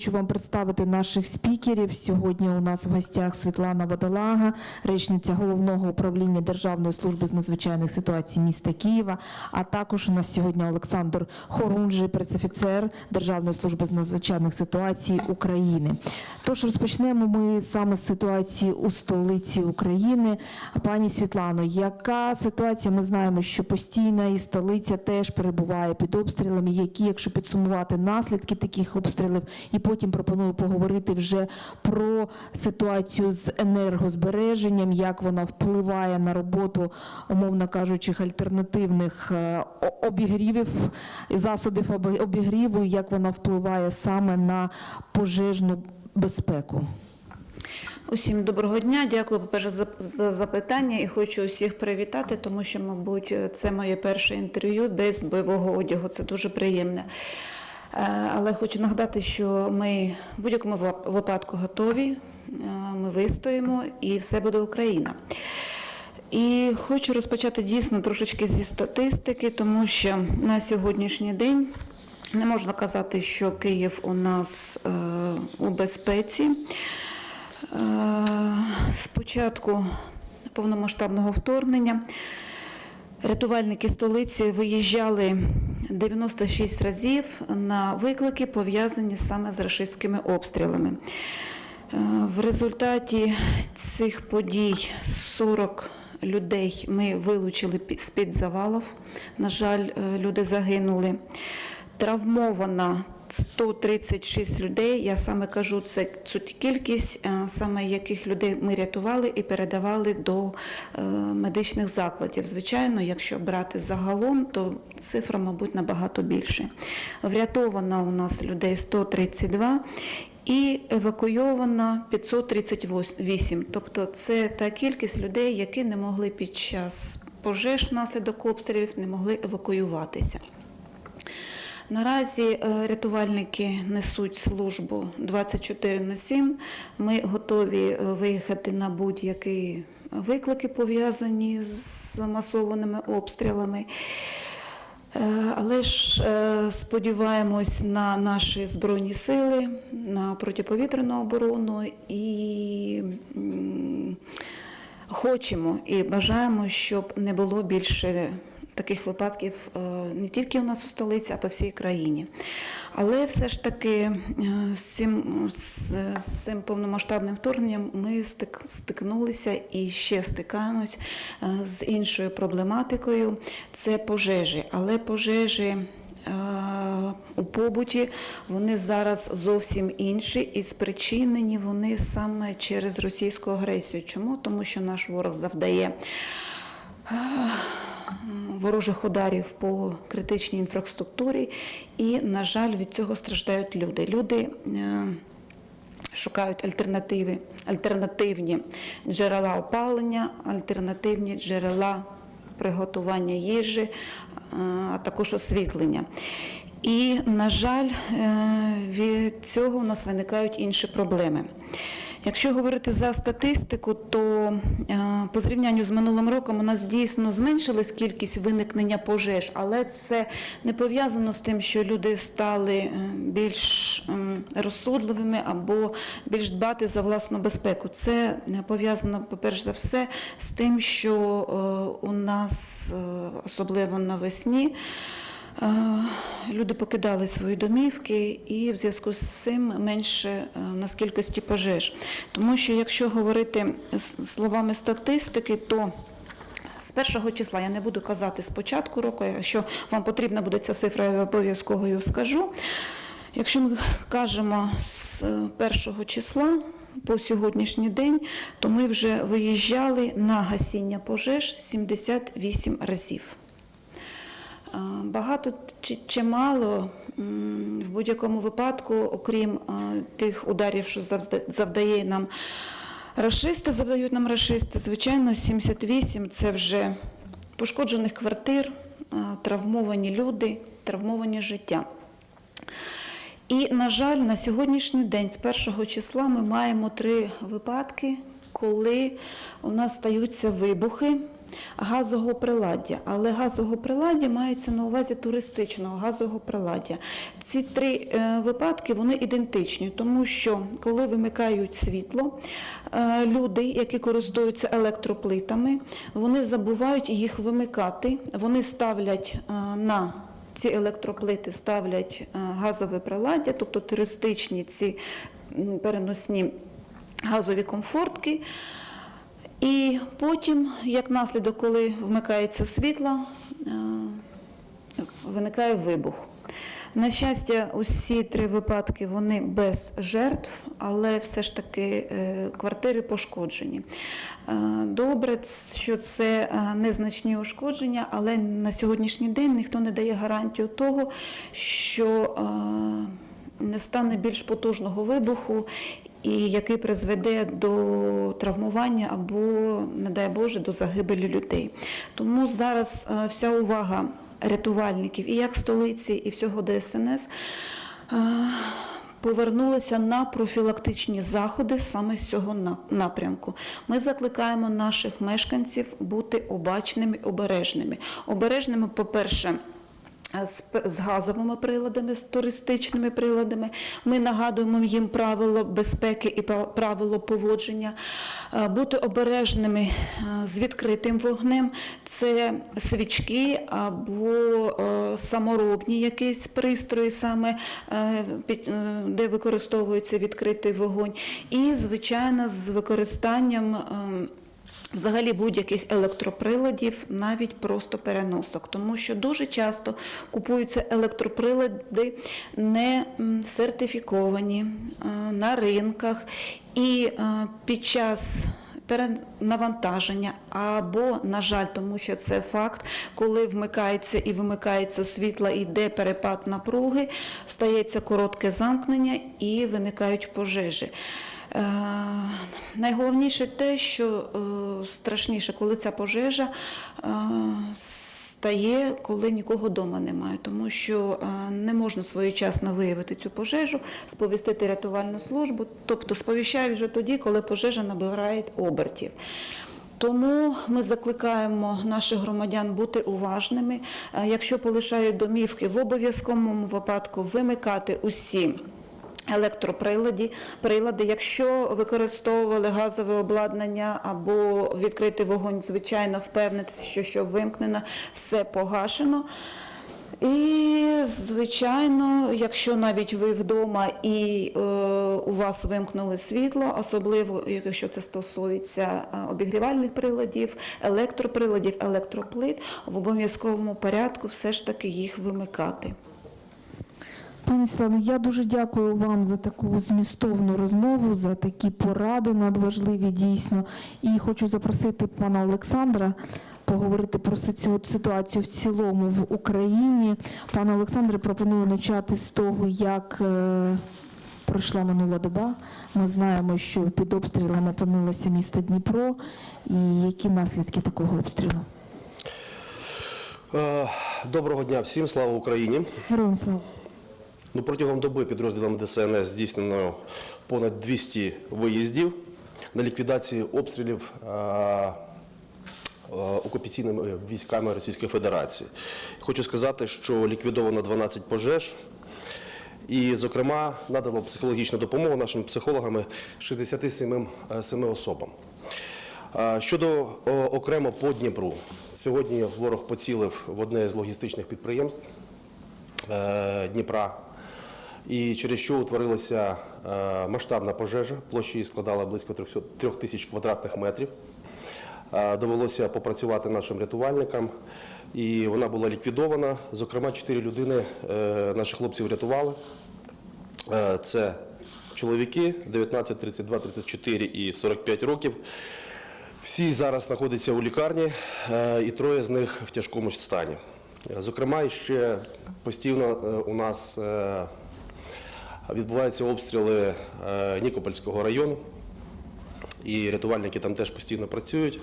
Хочу вам представити наших спікерів. Сьогодні у нас в гостях Світлана Водолага, речниця головного управління Державної служби з надзвичайних ситуацій міста Києва. А також у нас сьогодні Олександр Хорунжий, пресофіцер Державної служби з надзвичайних ситуацій України. Тож розпочнемо ми саме з ситуації у столиці України. Пані Світлано, яка ситуація? Ми знаємо, що постійна і столиця теж перебуває під обстрілами. Які, якщо підсумувати наслідки таких обстрілів, і потім пропоную поговорити вже про ситуацію з енергозбереженням, як вона впливає на роботу, умовно кажучи, альтернативних е, обігрівів засобів обігріву, як вона впливає саме на пожежну безпеку. Усім доброго дня. Дякую по-перше за, за запитання і хочу усіх привітати, тому що, мабуть, це моє перше інтерв'ю без бойового одягу. Це дуже приємне. Е, Але хочу нагадати, що ми в будь-якому випадку готові, е, ми вистоїмо і все буде Україна. І хочу розпочати дійсно трошечки зі статистики, тому що на сьогоднішній день не можна казати, що Київ у нас е, у безпеці. Е, З початку повномасштабного вторгнення рятувальники столиці виїжджали 96 разів на виклики, пов'язані саме з рашистськими обстрілами. В результаті цих подій 40 людей ми вилучили з-під завалів. На жаль, е, люди загинули. Травмовано 136 людей. Я саме кажу, це цю кількість, е, саме яких людей ми рятували і передавали до е, медичних закладів. Звичайно, якщо брати загалом, то цифра, мабуть, набагато більше. Врятовано у нас людей 132 і евакуйовано 538. Тобто це та кількість людей, які не могли під час пожеж внаслідок обстрілів, не могли евакуюватися. Наразі е, рятувальники несуть службу 24 на 7. Ми готові е, виїхати на будь-які виклики, пов'язані з масованими обстрілами. Е, Але ж сподіваємось на наші збройні сили, на протиповітряну оборону і хочемо і бажаємо, щоб не було більше таких випадків е, не тільки у нас у столиці, а по всій країні. Але все ж таки е, з цим, з, цим повномасштабним вторгненням ми стик, стикнулися і ще стикаємось е, з іншою проблематикою це пожежі. Але пожежі. У побуті вони зараз зовсім інші і спричинені вони саме через російську агресію. Чому? Тому що наш ворог завдає ворожих ударів по критичній інфраструктурі, і, на жаль, від цього страждають люди. Люди е, шукають альтернативи, альтернативні джерела опалення, альтернативні джерела приготування їжі, е, а також освітлення. І, на жаль, е, від цього у нас виникають інші проблеми. Якщо говорити за статистику, то е, по зрівнянню з минулим роком у нас дійсно зменшилась кількість виникнення пожеж, але це не пов'язано з тим, що люди стали е, більш розсудливими або більш дбати за власну безпеку. Це пов'язано, по-перше за все, з тим, що е, у нас, особливо навесні, Люди покидали свої домівки і в зв'язку з цим менше е, в нас кількості пожеж. Тому що якщо говорити словами статистики, то з першого числа я не буду казати з початку року, якщо вам потрібна буде ця цифра, я обов'язково її скажу. Якщо ми кажемо з е, першого числа по сьогоднішній день, то ми вже виїжджали на гасіння пожеж 78 разів. Багато чи, мало в будь-якому випадку, окрім тих ударів, що завдає нам рашисти, завдають нам рашисти, звичайно, 78 це вже пошкоджених квартир, травмовані люди, травмовані життя. І, на жаль, на сьогоднішній день, з першого числа, ми маємо три випадки, коли у нас стаються вибухи газового приладдя, але газового приладдя мається на увазі туристичного газового приладдя. Ці три е, випадки вони ідентичні, тому що коли вимикають світло, е, люди, які користуються електроплитами, вони забувають їх вимикати, вони ставлять е, на ці електроплити ставлять газове приладдя, тобто туристичні ці переносні газові комфортки. І потім, як наслідок, коли вмикається світло, е, виникає вибух. На щастя, усі три випадки вони без жертв, але все ж таки е, квартири пошкоджені. Е, Добре, що це незначні ушкодження, але на сьогоднішній день ніхто не дає гарантію того, що не стане більш потужного вибуху, і який призведе до травмування або, не дай Боже, до загибелі людей. Тому зараз е, вся увага рятувальників і як столиці, і всього ДСНС е, повернулися на профілактичні заходи саме з цього на- напрямку. Ми закликаємо наших мешканців бути обачними, обережними. Обережними, по-перше, з, газовими приладами, з туристичними приладами. Ми нагадуємо їм правила безпеки і правило поводження, бути обережними з відкритим вогнем. Це свічки або саморобні якісь пристрої, саме е, е, де використовується відкритий вогонь. І, звичайно, з використанням. Взагалі будь-яких електроприладів, навіть просто переносок, тому що дуже часто купуються електроприлади не сертифіковані е, на ринках, і е, під час перенавантаження або, на жаль, тому що це факт, коли вмикається і вимикається світло, йде перепад напруги, стається коротке замкнення і виникають пожежі. Е, Найголовніше те, що е, страшніше, коли ця пожежа е, стає, коли нікого вдома немає, тому що не можна своєчасно виявити цю пожежу, сповістити рятувальну службу, тобто сповіщають вже тоді, коли пожежа набирає обертів. Тому ми закликаємо наших громадян бути уважними. Якщо полишають домівки, в обов'язковому випадку вимикати усі електроприлади, прилади. Якщо використовували газове обладнання або відкритий вогонь, звичайно, впевнитися, що що вимкнено, все погашено. І, звичайно, якщо навіть ви вдома і е, у вас вимкнули світло, особливо якщо це стосується е, обігрівальних приладів, електроприладів, електроплит, в обов'язковому порядку все ж таки їх вимикати. Пані Світлано, я дуже дякую вам за таку змістовну розмову, за такі поради надважливі дійсно. І хочу запросити пана Олександра поговорити про цю ситуацію в цілому в Україні. Пане Олександре, пропоную почати з того, як е, пройшла минула доба. Ми знаємо, що під обстрілом опинилося місто Дніпро, і які наслідки такого обстрілу. Е, Доброго дня всім, слава Україні. Героям слава. Ну, протягом доби підрозділами ДСНС здійснено понад 200 виїздів на ліквідації обстрілів е, е, окупаційними військами Російської Федерації. Хочу сказати, що ліквідовано 12 пожеж. І, зокрема, надало психологічну допомогу нашим психологам 67 е, особам. Е, Щодо окремо по Дніпру, сьогодні ворог поцілив в одне з логістичних підприємств е, Дніпра, і через що утворилася е, масштабна пожежа, площа її складала близько 3 тисяч квадратних метрів. Е, Довелося попрацювати нашим рятувальникам, і вона була ліквідована. Зокрема, чотири людини е, наших хлопців рятували. Це чоловіки 19, 32, 34 і 45 років. Всі зараз знаходяться у лікарні, і троє з них в тяжкому стані. Зокрема, ще постійно у нас відбуваються обстріли е, Нікопольського району, і рятувальники там теж постійно працюють.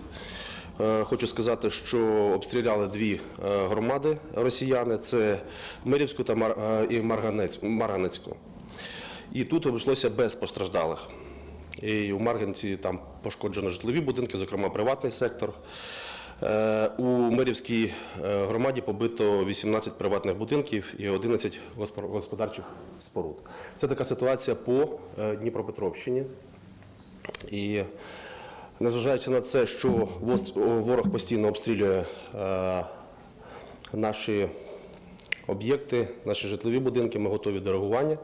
Е, Хочу сказати, що обстріляли дві е, громади росіяни: це Мирівську та Марганецьку. І тут обійшлося без постраждалих. І у Марганці там пошкоджено житлові будинки, зокрема приватний сектор. Е, У Мирівській е, громаді побито 18 приватних будинків і 11 госпо- господарчих споруд. Це така ситуація по е, Дніпропетровщині. І незважаючи на це, що ворог постійно обстрілює наші об'єкти, наші житлові будинки, ми готові до реагування.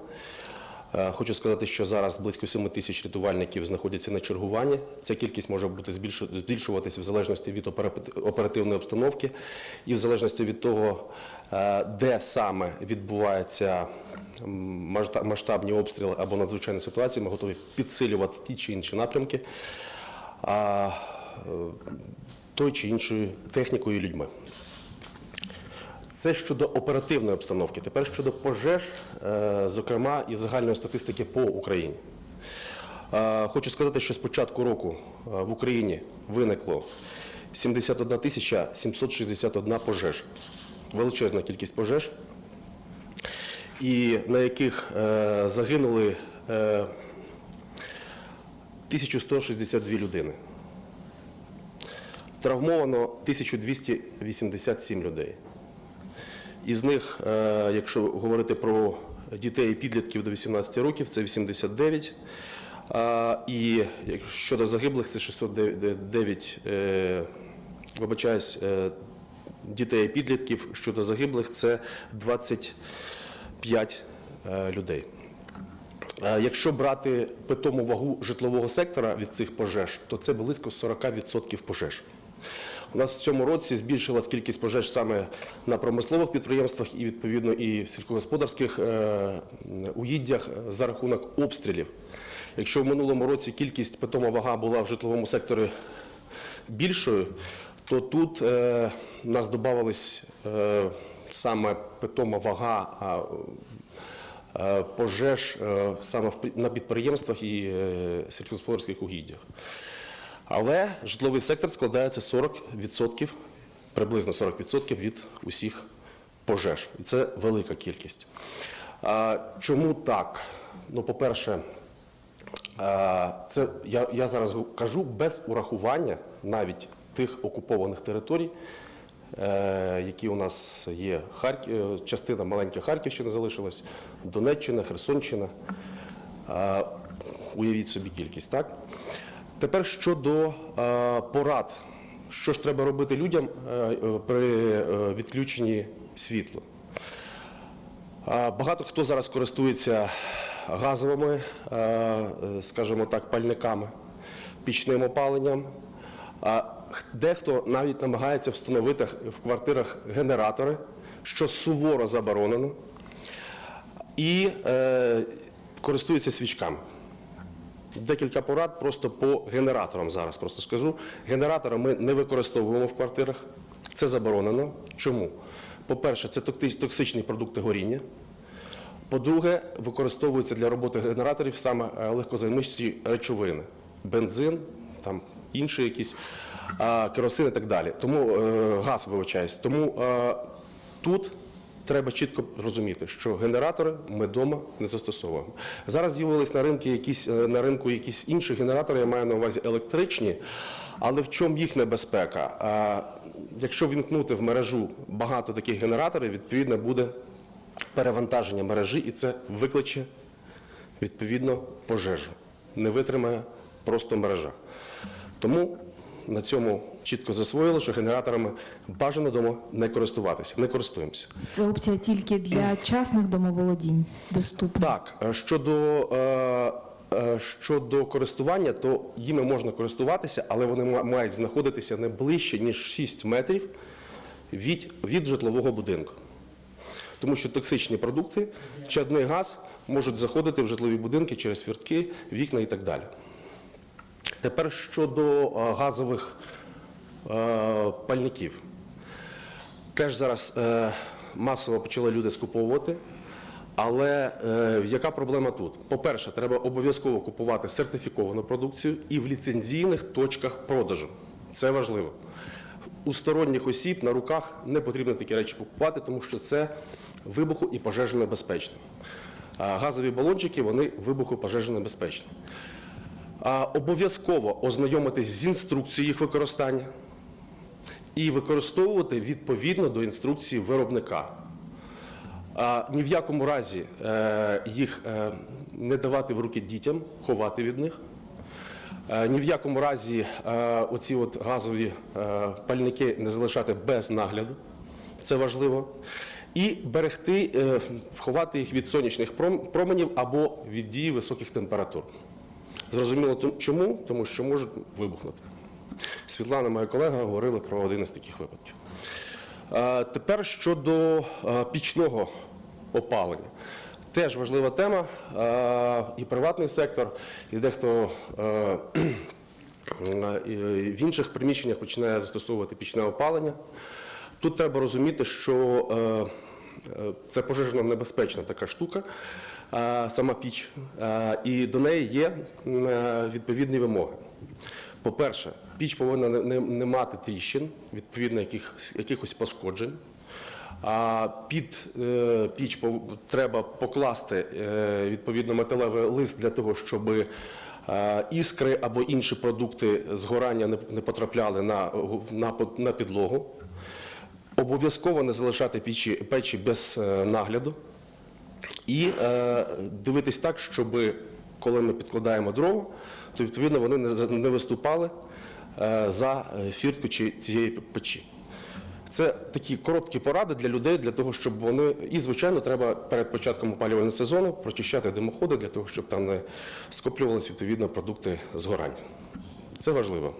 Е, Хочу сказати, що зараз близько 7 тисяч рятувальників знаходяться на чергуванні. Ця кількість може бути збільшу- збільшуватися в залежності від опера- оперативної обстановки і в залежності від того, е, де саме відбуваються масштабні обстріли або надзвичайні ситуації. Ми готові підсилювати ті чи інші напрямки е, той чи іншою технікою і людьми. Це щодо оперативної обстановки. Тепер щодо пожеж, е, зокрема і загальної статистики по Україні. Е, Хочу сказати, що з початку року е, в Україні виникло 71 тисяча 761 пожеж. Величезна кількість пожеж, і на яких загинули е, 1162 людини. Травмовано 1287 людей. Із них, е, якщо говорити про дітей і підлітків до 18 років, це 89. І щодо загиблих, це 609, е, вибачаюсь, е, дітей і підлітків. Щодо загиблих, це 25 е, людей. Якщо брати питому вагу житлового сектора від цих пожеж, то це близько 40% пожеж. У нас в цьому році збільшилась кількість пожеж саме на промислових підприємствах і відповідно і в сільськогосподарських е, угіддях за рахунок обстрілів. Якщо в минулому році кількість питома вага була в житловому секторі більшою, то тут е, нас додавались е, саме питома вага. Е, пожеж е, саме на підприємствах і сільськогосподарських угіддях. Але житловий сектор складається 40%, приблизно 40% від усіх пожеж. І це велика кількість. Чому так? Ну, по-перше, це я, я зараз кажу без урахування навіть тих окупованих територій, е, які у нас є. Харків, частина маленька Харківщина залишилась, Донеччина, Херсонщина. Е, Уявіть собі кількість, так? Тепер щодо е, порад. Що ж треба робити людям е, при е, відключенні світла? Багато хто зараз користується газовими, скажімо так, пальниками, пічним опаленням. Дехто навіть намагається встановити в квартирах генератори, що суворо заборонено, і користується свічками. Декілька порад просто по генераторам зараз просто скажу. Генератори ми не використовуємо в квартирах. Це заборонено. Чому? По-перше, це токсичні продукти горіння. По-друге, використовуються для роботи генераторів саме е, легкозаймисті речовини, бензин, там інші якісь керосин і так далі. Тому е, газ вибачаюсь. Тому е, тут треба чітко розуміти, що генератори ми вдома не застосовуємо. Зараз з'явились на ринку якісь е, на ринку якісь інші генератори, я маю на увазі електричні. Але в чому їх небезпека? Якщо вімкнути в мережу багато таких генераторів, відповідно буде перевантаження мережі, і це викличе відповідно пожежу. Не витримає просто мережа. Тому на цьому чітко засвоїли, що генераторами бажано вдома не користуватися. Не користуємося. Це опція тільки для частних домоволодінь доступна. Так, е, щодо, е, е, щодо користування, то їми можна користуватися, але вони мають знаходитися не ближче, ніж 6 метрів від, від житлового будинку. Тому що токсичні продукти, чадний газ можуть заходити в житлові будинки через фіртки, вікна і так далі. Тепер щодо газових пальників. Теж зараз е, масово почали люди скуповувати. Але е, яка проблема тут? По-перше, треба обов'язково купувати сертифіковану продукцію і в ліцензійних точках продажу. Це важливо. У сторонніх осіб на руках не потрібно такі речі купувати, тому що це вибуху і пожежонебезпечно. А газові балончики вони вибуху пожежонебезпечні. Обов'язково ознайомитись з інструкцією їх використання і використовувати відповідно до інструкції виробника. А, ні в якому разі е, їх е, не давати в руки дітям, ховати від них. Е, Ні в якому разі оці от газові пальники не залишати без нагляду, це важливо. І берегти, ховати їх від сонячних променів або від дії високих температур. Зрозуміло чому? Тому що можуть вибухнути. Світлана, моя колега, говорила про один із таких випадків. Тепер щодо пічного опалення. Теж важлива тема. І приватний сектор, і дехто в інших приміщеннях починає застосовувати пічне опалення. Тут треба розуміти, що це пожежно небезпечна така штука, сама піч, і до неї є відповідні вимоги. По-перше, піч повинна не, не, мати тріщин, відповідно яких, якихось пошкоджень. А під е, піч пов- треба покласти е, відповідно металевий лист для того, щоб е, іскри або інші продукти згорання не, не потрапляли на, на, на підлогу. Обов'язково не залишати печі, печі без е, нагляду. І е, дивитись так, щоб коли ми підкладаємо дрова, то відповідно вони не, не виступали за е, фіртку цієї печі. Це такі короткі поради для людей, для того, щоб вони. І, звичайно, треба перед початком опалювального сезону прочищати димоходи для того, щоб там не скоплювалися відповідно продукти згорання. Це важливо.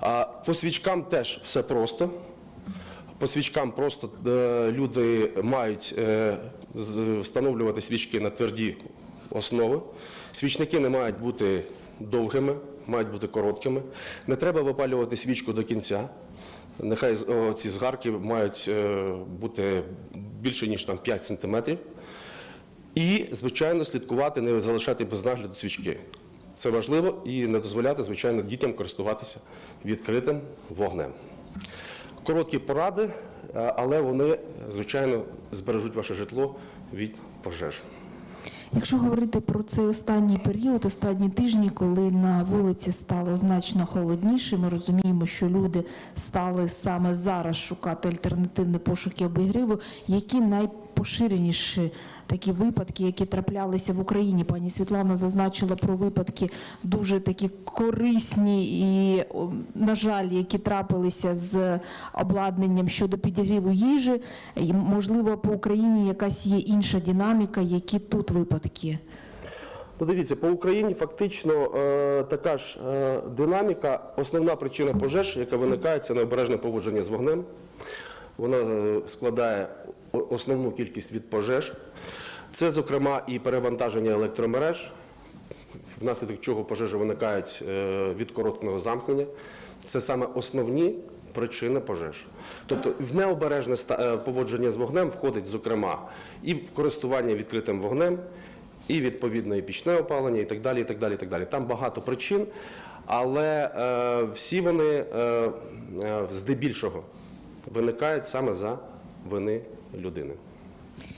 А по свічкам теж все просто. По свічкам просто е, люди мають е, встановлювати свічки на тверді основи. Свічники не мають бути довгими, мають бути короткими. Не треба випалювати свічку до кінця. Нехай ці згарки мають е, бути більше, ніж там 5 сантиметрів. І, звичайно, слідкувати, не залишати без нагляду свічки. Це важливо і не дозволяти, звичайно, дітям користуватися відкритим вогнем. Короткі поради, е, але вони, звичайно, збережуть ваше житло від пожеж. Якщо говорити про цей останній період, останні тижні, коли на вулиці стало значно холодніше, ми розуміємо, що люди стали саме зараз шукати альтернативні пошуки обігріву. Які найпоширеніші такі випадки, які траплялися в Україні? Пані Світлана зазначила про випадки дуже такі корисні і, на жаль, які трапилися з обладнанням щодо підігріву їжі. І, можливо, по Україні якась є інша динаміка, які тут випадки. Ну, дивіться, по Україні фактично е, така ж е, динаміка. Основна причина пожеж, яка виникає, це необережне поводження з вогнем. Вона е, складає основну кількість від пожеж. Це, зокрема, і перевантаження електромереж, внаслідок чого пожежі виникають е, від короткого замкнення. Це саме основні причини пожеж. Тобто в необережне е, поводження з вогнем входить, зокрема, і користування відкритим вогнем, і відповідно і пічне опалення, і так далі. і так далі, і так далі. Там багато причин, але е, всі вони е, е, здебільшого виникають саме за вини людини.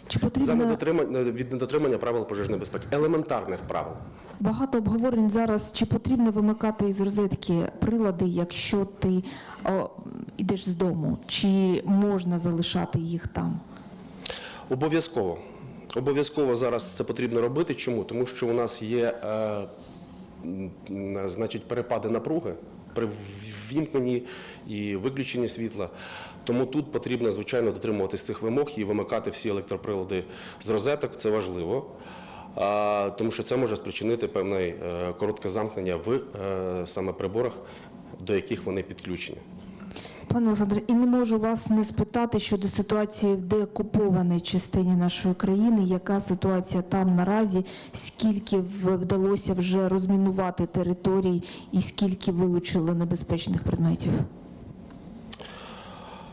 Чи За потрібно від недотримання правил пожежної безпеки, елементарних правил. багато обговорень зараз? Чи потрібно вимикати із розетки прилади, якщо ти о, йдеш з дому? Чи можна залишати їх там? Обов'язково. Обов'язково зараз це потрібно робити. Чому? Тому що у нас є е, значить, перепади напруги при ввімкненні і виключенні світла. Тому тут потрібно, звичайно, дотримуватись цих вимог і вимикати всі електроприлади з розеток. Це важливо. Тому що це може спричинити певне е, коротке замкнення в е, саме приборах, до яких вони підключені. Пане Олександре, і не можу вас не спитати щодо ситуації в деокупованій частині нашої країни. Яка ситуація там наразі? Скільки вдалося вже розмінувати територій і скільки вилучили небезпечних предметів?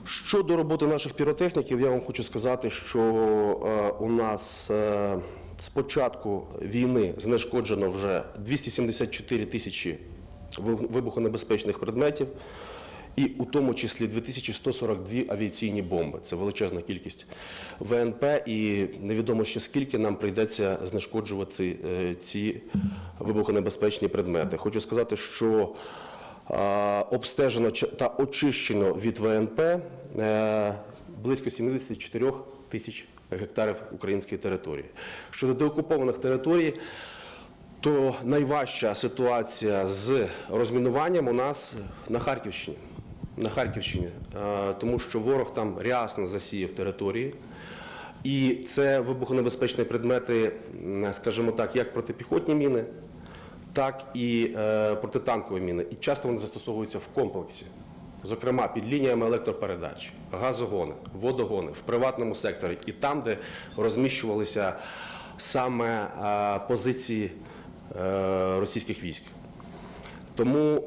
Щодо роботи наших піротехніків, я вам хочу сказати, що е, у нас е, з початку війни знешкоджено вже 274 тисячі вибухонебезпечних предметів, і у тому числі 2142 авіаційні бомби. Це величезна кількість ВНП, і невідомо ще скільки нам прийдеться знешкоджувати е, ці вибухонебезпечні предмети. Хочу сказати, що обстежено та очищено від ВНП е, близько 74 тисяч гектарів української території. Щодо деокупованих територій, то найважча ситуація з розмінуванням у нас на Харківщині. На Харківщині, Е, тому що ворог там рясно засіяв території. І це вибухонебезпечні предмети, скажімо так, як протипіхотні міни, так і е, протитанкові міни. І часто вони застосовуються в комплексі, зокрема під лініями електропередач, газогони, водогони в приватному секторі і там, де розміщувалися саме е, позиції е, російських військ. Тому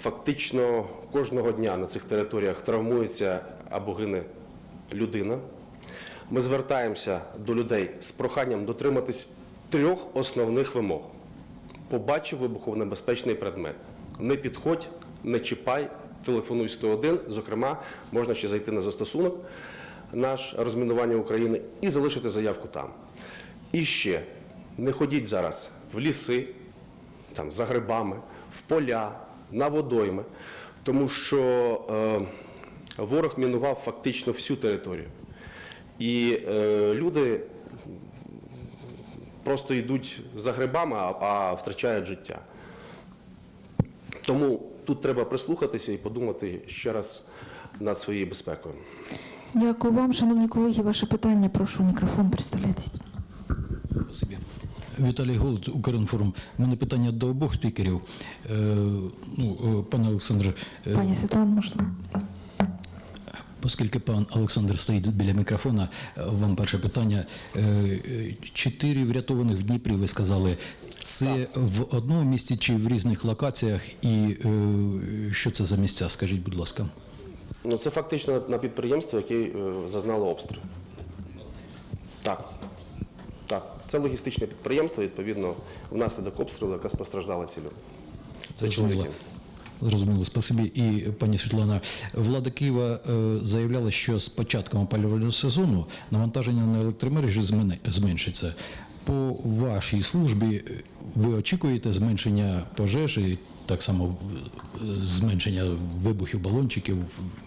фактично кожного дня на цих територіях травмується або гине людина. Ми звертаємося до людей з проханням дотриматись трьох основних вимог. Побачив вибуховнебезпечний предмет. Не підходь, не чіпай, телефонуй 101. Зокрема, можна ще зайти на застосунок наш розмінування України і залишити заявку там. І ще не ходіть зараз в ліси, там, за грибами, в поля, на водойми, тому що е, ворог мінував фактично всю територію. І е, люди просто йдуть за грибами, а, а втрачають життя. Тому тут треба прислухатися і подумати ще раз над своєю безпекою. Дякую вам, шановні колеги. Ваше питання. Прошу мікрофон представлятись. Спасибі. Віталій Голод, Укрінформ. У мене питання до обох спікерів. Е, ну, е, пане Олександре, е, Пані Світлана, можна? Оскільки пан Олександр стоїть біля мікрофона, вам перше питання. Е, е, Чотири врятованих в Дніпрі, ви сказали. Це в одному місті чи в різних локаціях? І е, що це за місця? Скажіть, будь ласка. Ну, це фактично на підприємство, яке зазнало обстріл. Так. Так. Це логістичне підприємство, відповідно, внаслідок обстрілу, яке постраждала цілю. Це Зрозуміло. спасибі. І пані Світлана, влада Києва е, заявляла, що з початком опалювального сезону навантаження на електромережі зменшиться. По вашій службі е, ви очікуєте зменшення пожеж і так само зменшення вибухів балончиків?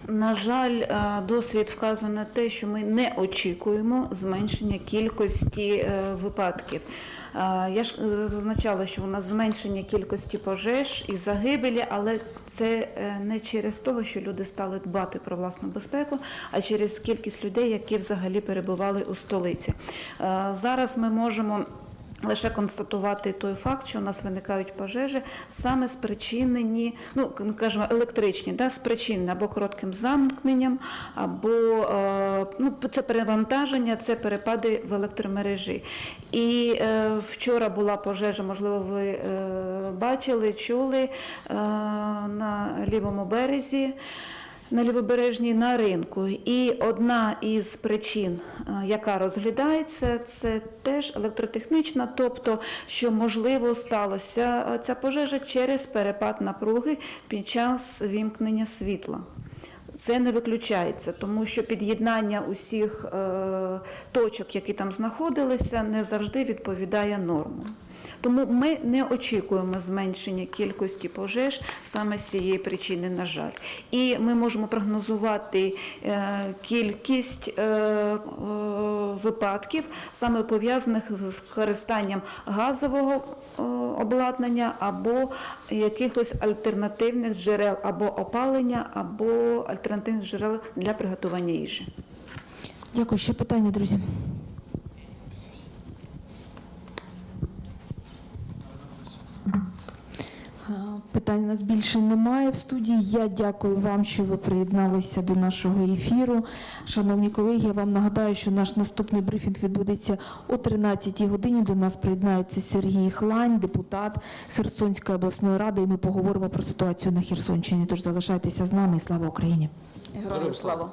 На жаль, е, досвід вказує на те, що ми не очікуємо зменшення кількості е, випадків. Е, Я ж зазначала, що у нас зменшення кількості пожеж і загибелі, але це не через того, що люди стали дбати про власну безпеку, а через кількість людей, які взагалі перебували у столиці. Зараз ми можемо лише констатувати той факт, що у нас виникають пожежі саме спричинені, ну кажемо електричні, да, спричинені або коротким замкненням, або е, ну, це перевантаження, це перепади в електромережі. І е, вчора була пожежа, можливо, ви е, бачили, чули е, на лівому березі на лівобережній на ринку. І одна із причин, е, яка розглядається, це теж електротехнічна, тобто, що можливо сталося е, ця пожежа через перепад напруги під час вімкнення світла. Це не виключається, тому що під'єднання усіх е, точок, які там знаходилися, не завжди відповідає нормам. Тому ми не очікуємо зменшення кількості пожеж саме з цієї причини, на жаль. І ми можемо прогнозувати е, кількість е, е, випадків, саме пов'язаних з користанням газового обладнання або якихось альтернативних джерел або опалення, або альтернативних джерел для приготування їжі. Дякую. Ще питання, друзі. А, Питань у нас більше немає в студії. Я дякую вам, що ви приєдналися до нашого ефіру. Шановні колеги, я вам нагадаю, що наш наступний брифінг відбудеться о 13 годині. До нас приєднається Сергій Хлань, депутат Херсонської обласної ради. І ми поговоримо про ситуацію на Херсонщині. Тож залишайтеся з нами і слава Україні. Героям слава!